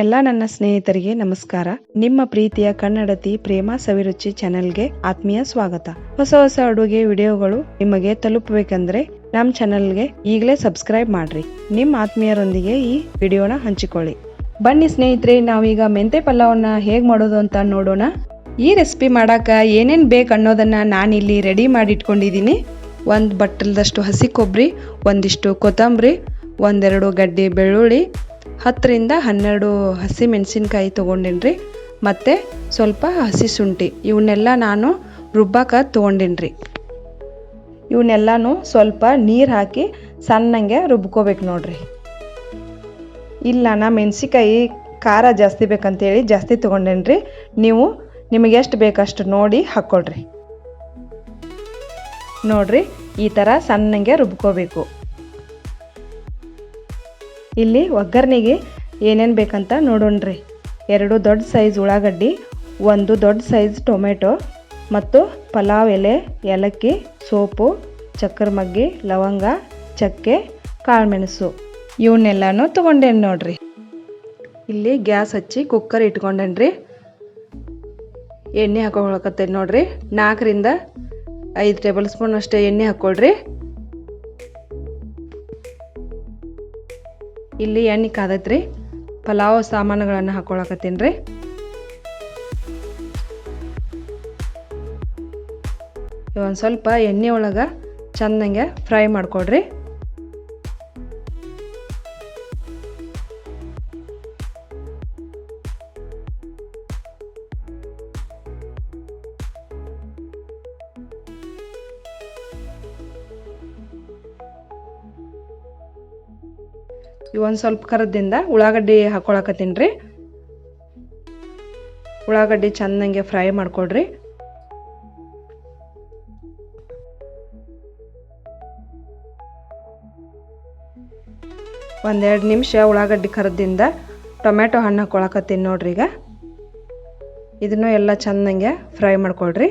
ಎಲ್ಲ ನನ್ನ ಸ್ನೇಹಿತರಿಗೆ ನಮಸ್ಕಾರ. ನಿಮ್ಮ ಪ್ರೀತಿಯ ಕನ್ನಡತಿ ಪ್ರೇಮ ಸವಿರುಚಿ ಚಾನೆಲ್ಗೆ ಆತ್ಮೀಯ ಸ್ವಾಗತ. ಹೊಸ ಹೊಸ ಅಡುಗೆ ವಿಡಿಯೋಗಳು ನಿಮಗೆ ತಲುಪಬೇಕಂದ್ರೆ ನಮ್ಮ ಚಾನೆಲ್ಗೆ ಈಗಲೇ ಸಬ್ಸ್ಕ್ರೈಬ್ ಮಾಡ್ರಿ. ನಿಮ್ಮ ಆತ್ಮೀಯರೊಂದಿಗೆ ಈ ವಿಡಿಯೋನ ಹಂಚಿಕೊಳ್ಳಿ. ಬನ್ನಿ ಸ್ನೇಹಿತರೆ, ನಾವೀಗ ಮೆಂತೆ ಪಲಾವನ್ನ ಹೇಗ್ ಮಾಡೋದು ಅಂತ ನೋಡೋಣ. ಈ ರೆಸಿಪಿ ಮಾಡಾಕ ಏನೇನ್ ಬೇಕು ಅನ್ನೋದನ್ನ ನಾನಿಲ್ಲಿ ರೆಡಿ ಮಾಡಿ ಇಟ್ಕೊಂಡಿದ್ದೀನಿ ಒಂದು ಬಟ್ಟಲ್ದಷ್ಟು ಹಸಿ ಕೊಬ್ಬರಿ ಒಂದಿಷ್ಟು ಕೊತ್ತಂಬರಿ, ಒಂದೆರಡು ಗಡ್ಡೆ ಬೆಳ್ಳುಳ್ಳಿ ಹತ್ತರಿಂದ ಹನ್ನೆರಡು ಹಸಿ ಮೆಣಸಿನ್ಕಾಯಿ ತೊಗೊಂಡಿನ್ರಿ, ಮತ್ತು ಸ್ವಲ್ಪ ಹಸಿ ಶುಂಠಿ ಇವನ್ನೆಲ್ಲ ನಾನು ರುಬ್ಬಾಕ ತೊಗೊಂಡಿನ್ರಿ. ಇವನ್ನೆಲ್ಲನೂ ಸ್ವಲ್ಪ ನೀರು ಹಾಕಿ ಸಣ್ಣಂಗೆ ರುಬ್ಕೋಬೇಕು ನೋಡ್ರಿ. ಇಲ್ಲ, ನಾ ಮೆಣಸಿಕಾಯಿ ಖಾರ ಜಾಸ್ತಿ ಬೇಕಂತೇಳಿ ಜಾಸ್ತಿ ತೊಗೊಂಡೇನ್ರಿ, ನೀವು ನಿಮಗೆ ಎಷ್ಟು ಬೇಕಷ್ಟು ನೋಡಿ ಹಾಕ್ಕೊಳ್ರಿ ನೋಡ್ರಿ, ಈ ಥರ ಸಣ್ಣಂಗೆ ರುಬ್ಕೋಬೇಕು. ಇಲ್ಲಿ ಒಗ್ಗರಣೆಗೆ ಏನೇನು ಬೇಕಂತ ನೋಡೋಣ್ರಿ. ಎರಡು ದೊಡ್ಡ ಸೈಜ್ ಉಳ್ಳಾಗಡ್ಡಿ, ಒಂದು ದೊಡ್ಡ ಸೈಜ್ ಟೊಮೆಟೊ ಮತ್ತು ಪಲಾವ್ ಎಲೆ, ಏಲಕ್ಕಿ, ಸೋಪು ಚಕ್ಕರ್ ಮಗ್ಗಿ ಲವಂಗ, ಚಕ್ಕೆ, ಕಾಳುಮೆಣಸು. ಇವನ್ನೆಲ್ಲನೂ ತೊಗೊಂಡೇನು ನೋಡ್ರಿ. ಇಲ್ಲಿ ಗ್ಯಾಸ್ ಹಚ್ಚಿ ಕುಕ್ಕರ್ ಇಟ್ಕೊಂಡೇನ್ರಿ. ಎಣ್ಣೆ ಹಾಕೊಳಕತ್ತೇನೆ ನೋಡ್ರಿ. ನಾಲ್ಕರಿಂದ ಐದು ಟೇಬಲ್ ಸ್ಪೂನ್ ಅಷ್ಟೇ ಎಣ್ಣೆ ಹಾಕ್ಕೊಳ್ರಿ ಇಲ್ಲಿ ಎಣ್ಣೆ ಕಾದತ್ರಿ. ಪಲಾವ್ ಸಾಮಾನುಗಳನ್ನು ಹಾಕೊಳಕತ್ತೀನಿ ರೀ ಒಂದು ಸ್ವಲ್ಪ ಎಣ್ಣೆ ಒಳಗೆ ಚೆಂದಂಗೆ ಫ್ರೈ ಮಾಡ್ಕೊಡ್ರಿ. ಒಂದು ಸ್ವಲ್ಪ ಕರದಿಂದ ಉಳ್ಳಾಗಡ್ಡಿ ಹಾಕೊಳಕತ್ತೀನಿ ರೀ. ಉಳ್ಳಾಗಡ್ಡಿ ಚೆಂದಂಗೆ ಫ್ರೈ ಮಾಡಿಕೊಡ್ರಿ ಒಂದೆರಡು ನಿಮಿಷ ಉಳ್ಳಾಗಡ್ಡಿ ಕರದಿಂದ ಟೊಮೆಟೊ ಹಣ್ಣು ಹಾಕೊಳಕತ್ತೀನಿ ನೋಡ್ರಿ ಈಗ. ಇದನ್ನು ಎಲ್ಲ ಚೆಂದಂಗೆ ಫ್ರೈ ಮಾಡ್ಕೊಳ್ರಿ.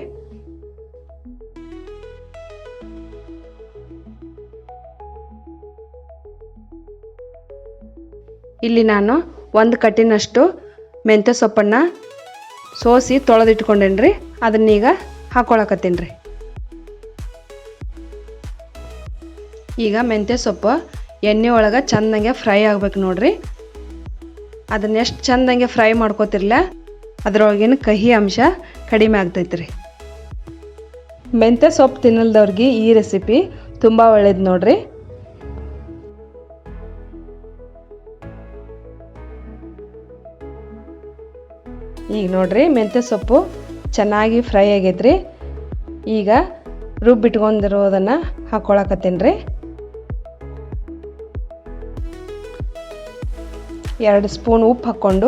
ಇಲ್ಲಿ ನಾನು ಒಂದು ಕಟ್ಟಿನಷ್ಟು ಮೆಂತ್ಯ ಸೊಪ್ಪನ್ನು ಸೋಸಿ ತೊಳೆದಿಟ್ಕೊಂಡೇನಿ ರೀ ಅದನ್ನೀಗ ಹಾಕ್ಕೊಳಕತ್ತೀನಿ ರೀ. ಈಗ ಮೆಂತ್ಯ ಸೊಪ್ಪು ಎಣ್ಣೆ ಒಳಗೆ ಚೆಂದಂಗೆ ಫ್ರೈ ಆಗ್ಬೇಕು ನೋಡ್ರಿ. ಅದನ್ನ ಎಷ್ಟು ಚೆಂದಂಗೆ ಫ್ರೈ ಮಾಡ್ಕೋತಿರ್ಲ, ಅದರೊಳಗಿನ ಕಹಿ ಅಂಶ ಕಡಿಮೆ ಆಗ್ತೈತೆ ರೀ ಮೆಂತ್ಯ ಸೊಪ್ಪು ತಿನ್ನಲ್ದವ್ರಿಗೆ ಈ ರೆಸಿಪಿ ತುಂಬ ಒಳ್ಳೇದು ನೋಡ್ರಿ. ಈಗ ನೋಡ್ರಿ ಮೆಂತ್ಯ ಸೊಪ್ಪು ಚೆನ್ನಾಗಿ ಫ್ರೈ ಆಗೈತ್ರಿ. ಈಗ ರುಬ್ಬಿಟ್ಕೊಂಡಿರೋದನ್ನು ಹಾಕ್ಕೊಳಕತ್ತೀನಿ ರೀ. ಎರಡು ಸ್ಪೂನ್ ಉಪ್ಪು ಹಾಕ್ಕೊಂಡು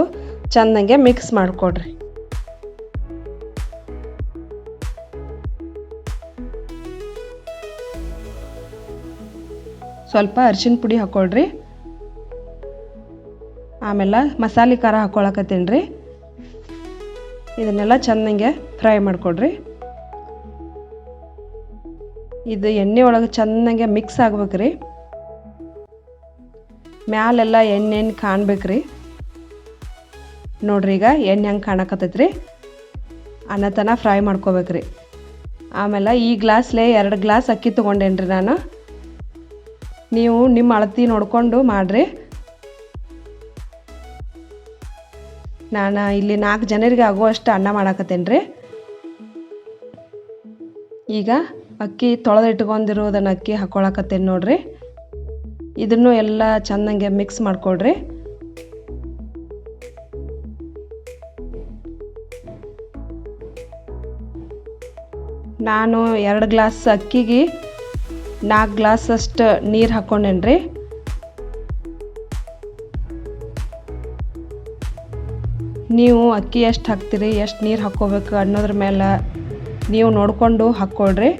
ಚೆನ್ನಾಗೆ ಮಿಕ್ಸ್ ಮಾಡಿಕೊಡ್ರಿ. ಸ್ವಲ್ಪ ಅರಿಶಿನ ಪುಡಿ ಹಾಕ್ಕೊಳ್ರಿ ಆಮೇಲೆ ಮಸಾಲೆ ಖಾರ ಹಾಕ್ಕೊಳಕತ್ತೀನಿ ರೀ. ಇದನ್ನೆಲ್ಲ ಚೆನ್ನಾಗೆ ಫ್ರೈ ಮಾಡಿಕೊಡ್ರಿ. ಇದು ಎಣ್ಣೆ ಒಳಗೆ ಚೆನ್ನಾಗೆ ಮಿಕ್ಸ್ ಆಗ್ಬೇಕ್ರಿ. ಮ್ಯಾಲೆಲ್ಲ ಎಣ್ಣೆ ಎಣ್ಣೆ ಕಾಣ್ಬೇಕ್ರಿ. ನೋಡ್ರಿ ಈಗ ಎಣ್ಣೆ ಹಂಗೆ ಕಾಣಕತ್ತೈತ್ರಿ. ಅನ್ನತನ ಫ್ರೈ ಮಾಡ್ಕೋಬೇಕ್ರಿ. ಆಮೇಲೆ ಈ ಗ್ಲಾಸ್ಲೇ ಎರಡು ಗ್ಲಾಸ್ ಅಕ್ಕಿ ತೊಗೊಂಡೇನ್ರಿ ನಾನು. ನೀವು ನಿಮ್ಮ ಅಳತಿ ನೋಡಿಕೊಂಡು ಮಾಡಿರಿ. ನಾನು ಇಲ್ಲಿ ನಾಲ್ಕು ಜನರಿಗೆ ಆಗುವಷ್ಟು ಅನ್ನ ಮಾಡಾಕತ್ತೇನೆ ರೀ ಈಗ ಅಕ್ಕಿ ತೊಳೆದಿಟ್ಕೊಂಡಿರೋದನ್ನು ಅಕ್ಕಿ ಹಾಕ್ಕೊಳಕತ್ತೇನೆ ನೋಡ್ರಿ. ಇದನ್ನು ಎಲ್ಲ ಚೆಂದಂಗೆ ಮಿಕ್ಸ್ ಮಾಡ್ಕೊಳ್ರಿ ನಾನು ಎರಡು ಗ್ಲಾಸ್ ಅಕ್ಕಿಗೆ ನಾಲ್ಕು ಗ್ಲಾಸಷ್ಟು ನೀರು ಹಾಕ್ಕೊಂಡೇನ್ರಿ ನೀವು ಅಕ್ಕಿ ಎಷ್ಟು ಹಾಕ್ತೀರಿ, ಎಷ್ಟು ನೀರು ಹಾಕ್ಕೋಬೇಕು ಅನ್ನೋದ್ರ ಮೇಲೆ ನೀವು ನೋಡಿಕೊಂಡು ಹಾಕ್ಕೊಳ್ರಿ.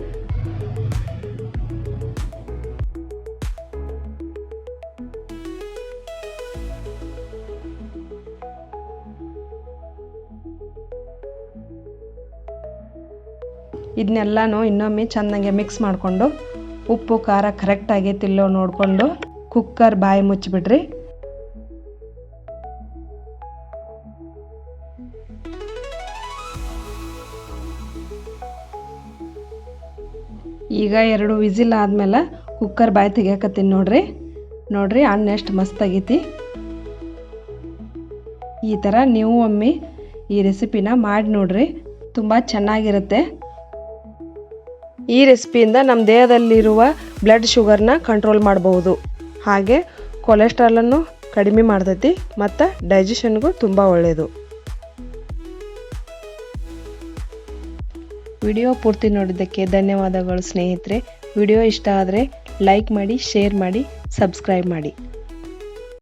ಇದನ್ನೆಲ್ಲನೂ ಇನ್ನೊಮ್ಮೆ ಚೆನ್ನಾಗೆ ಮಿಕ್ಸ್ ಮಾಡಿಕೊಂಡು ಉಪ್ಪು, ಖಾರ ಕರೆಕ್ಟಾಗಿ ಆಗೈತಿಲ್ಲೋ ನೋಡಿಕೊಂಡು ಕುಕ್ಕರ್ ಬಾಯಿ ಮುಚ್ಚಿಬಿಡ್ರಿ. ಈಗ ಎರಡು ವಿಸಿಲ್ ಆದಮೇಲೆ ಕುಕ್ಕರ್ ಬಾಯಿ ತೆಗಿಯಾಕತ್ತೀನಿ ನೋಡ್ರಿ. ನೋಡ್ರಿ ಅನ್ನ ಎಷ್ಟು ಮಸ್ತ್ ಆಗೈತಿ. ಈ ಥರ ನೀವು ಒಮ್ಮೆ ಈ ರೆಸಿಪಿನ ಮಾಡಿ ನೋಡ್ರಿ. ತುಂಬ ಚೆನ್ನಾಗಿರುತ್ತೆ. ಈ ರೆಸಿಪಿಯಿಂದ ನಮ್ಮ ದೇಹದಲ್ಲಿರುವ ಬ್ಲಡ್ ಶುಗರ್ನ ಕಂಟ್ರೋಲ್ ಮಾಡಬಹುದು. ಹಾಗೆ ಕೊಲೆಸ್ಟ್ರಾಲನ್ನು ಕಡಿಮೆ ಮಾಡ್ತೈತಿ, ಮತ್ತು ಡೈಜೆಷನ್ಗೂ ತುಂಬ ಒಳ್ಳೆಯದು ವಿಡಿಯೋ ಪೂರ್ತಿ ನೋಡಿದ್ದಕ್ಕೆ ಧನ್ಯವಾದಗಳು ಸ್ನೇಹಿತರೆ. ವಿಡಿಯೋ ಇಷ್ಟ ಆದರೆ ಲೈಕ್ ಮಾಡಿ ಶೇರ್ ಮಾಡಿ ಸಬ್ಸ್ಕ್ರೈಬ್ ಮಾಡಿ.